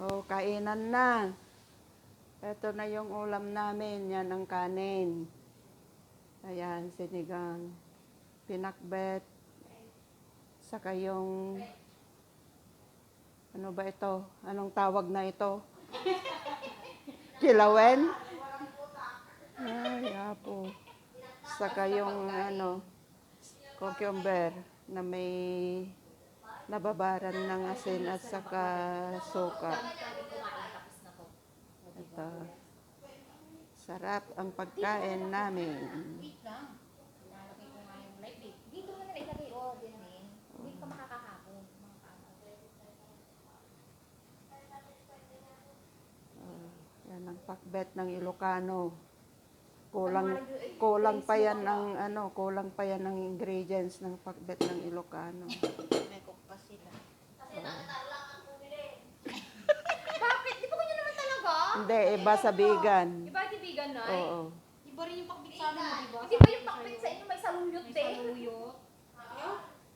Oh, kainan na. Ito na yung ulam namin. Yan ang kanin. Ayan, sinigang. Pinakbet. Saka yung... Ano ba ito? Anong tawag na ito? Kilawen? Ay, apo. Saka yung ano, cucumber na may nababaran ng asin at saka suka. Ito. Sarap ang pagkain namin. Dito na ilagay, din din. Hindi ka makakahapon. Yan ang pakbet ng Ilocano. Kulang kulang pa yan ng ano, kulang pa yan ng ingredients ng pakbet ng Ilocano. May cook pa sila. Bakit? Di ba ganyan naman talaga? Hindi, iba sa bigan. Iba yung vegan na Oo. Iba rin yung pakbit sa amin, di ba? Di ba yung pakbit sa inyo may saluyot eh? Saluyot.